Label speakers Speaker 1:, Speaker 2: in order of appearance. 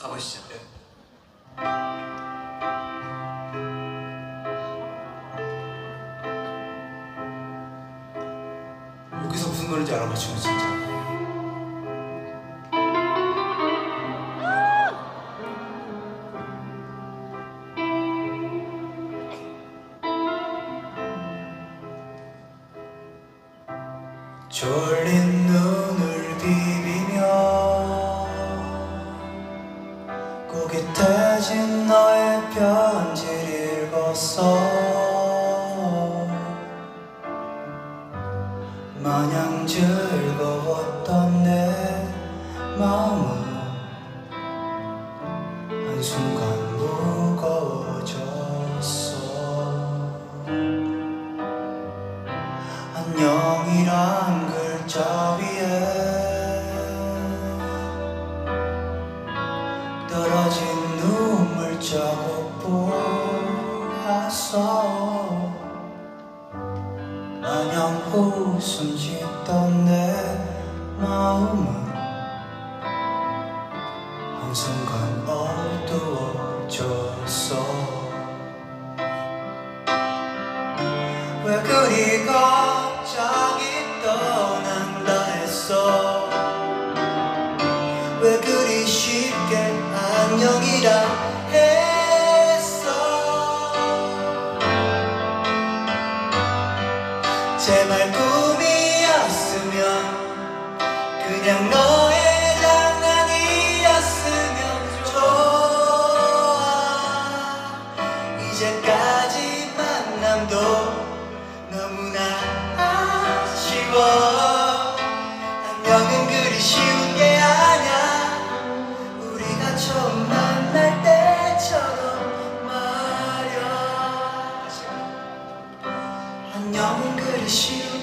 Speaker 1: 가보시죠. 네. 여기서 무슨 노래인지 알아맞히고 진짜. 졸린 눈 편지를 읽었어 마냥 즐거웠던 내 마음은 한순간 무거워졌어. 안녕이란 글자 위에 떨어진 자국 보았어 마냥 웃음 짓던 내 마음은 한순간 어두워졌어. 왜 그리 갑자기 떠난다 했어? 왜 그리 쉽게 안녕이라 제발 꿈이었으면 그냥 너의 장난이었으면 좋아. 이제까지 만남도 너무나 아쉬워. 안녕은 그리 쉬운 yağmur karışıyor.